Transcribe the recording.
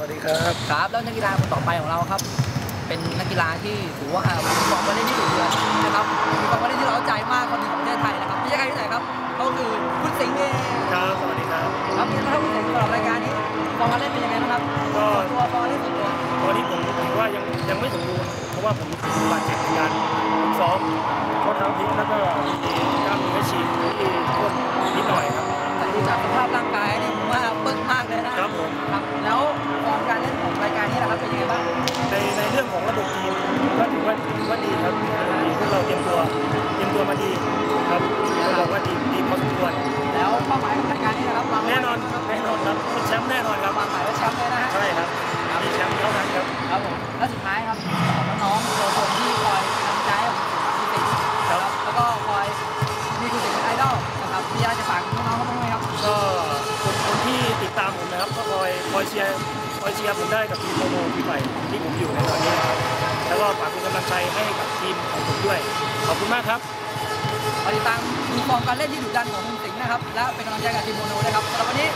สวัสดีครับครับแล้วนักกีฬาคนต่อไปของเราครับ เป็นนักกีฬาที่ถือว่ามีความกาเล่นที่ดุเดือดนะครับมีความกาเล่นที่เราใจมากคนหนึ่งของประเทศไทยนะครับไม่ใช่ใครที่ไหนครับก็คือคุณสิงห์เองครับสวัสดีครับครับนี่นะครับคุณสิงห์สำหรับรายการนี้ความกาเล่นเป็นยังไงบ้างครับก็ตัวความกาเล่นส่วนตัวตอนนี้ผมถือว่ายังยังไม่สมบูรณ์เพราะว่าผมบาดเจ็บในการฝึกซ้ เชียร์คอยเชียร์ผมได้กับทีมโมโมทีมใหม่ที่ผมอยู่ในตอนนี้นะครับแล้วก็ฝากเป็นกำลังใจให้กับทีมของผมด้วย ขอบคุณมากครับติดตามดูฟอร์มการเล่นที่ดุดันของคุณสิงห์นะครับ และเป็นกำลังใจกับทีมโมโนด้วยครับสำหรับวันนี้